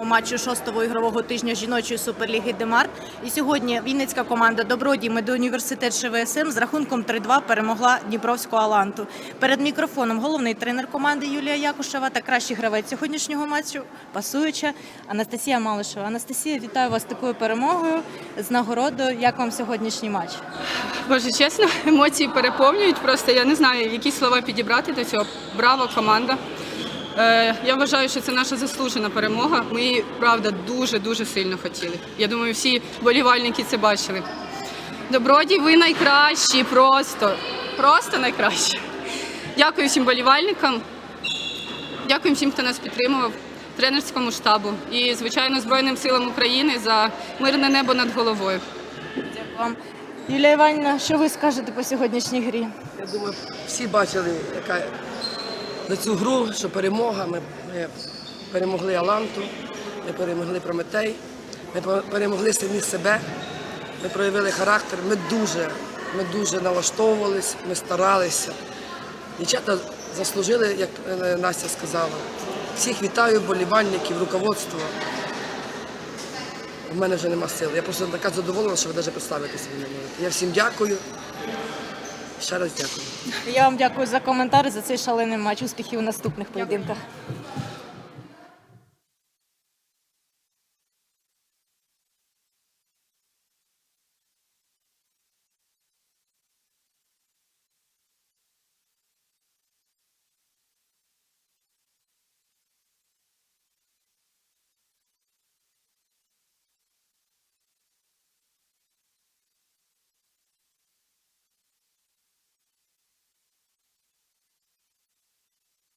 У матчу шостого ігрового тижня жіночої суперліги Демарт. І сьогодні Вінницька команда Добродій медуніверситет ШВСМ з рахунком 3-2 перемогла Дніпровську Аланту. Перед мікрофоном головний тренер команди Юлія Якушева та кращий гравець сьогоднішнього матчу, пасуюча Анастасія Малишева. Анастасія, вітаю вас такою перемогою з нагородою. Як вам сьогоднішній матч? Боже, чесно, емоції переповнюють. Просто я не знаю, які слова підібрати до цього. Браво, команда. Е, я вважаю, що це наша заслужена перемога. Ми її, правда, дуже дуже сильно хотіли. Я думаю, всі болівальники це бачили. Добродій, ви найкращі, просто, просто найкращі. Дякую всім болівальникам. Дякую всім, хто нас підтримував, тренерському штабу і, звичайно, Збройним силам України за мирне небо над головою. Дякую вам. Юлія Іванівна, що ви скажете по сьогоднішній грі? Я думаю, всі бачили, яка на цю гру, що перемога. Ми, перемогли Аланту, ми перемогли Прометей, ми перемогли самі себе, ми проявили характер. Ми дуже, ми дуже налаштовувались, ми старалися. Дівчата заслужили, як е, Настя сказала. Всіх вітаю, болівальників, руководство. У мене вже нема сил. Я просто така задоволена, що ви навіть представити собі не. Я всім дякую. Ще раз дякую. Я вам дякую за коментар, за цей шалений матч. Успіхів у наступних поєдинках.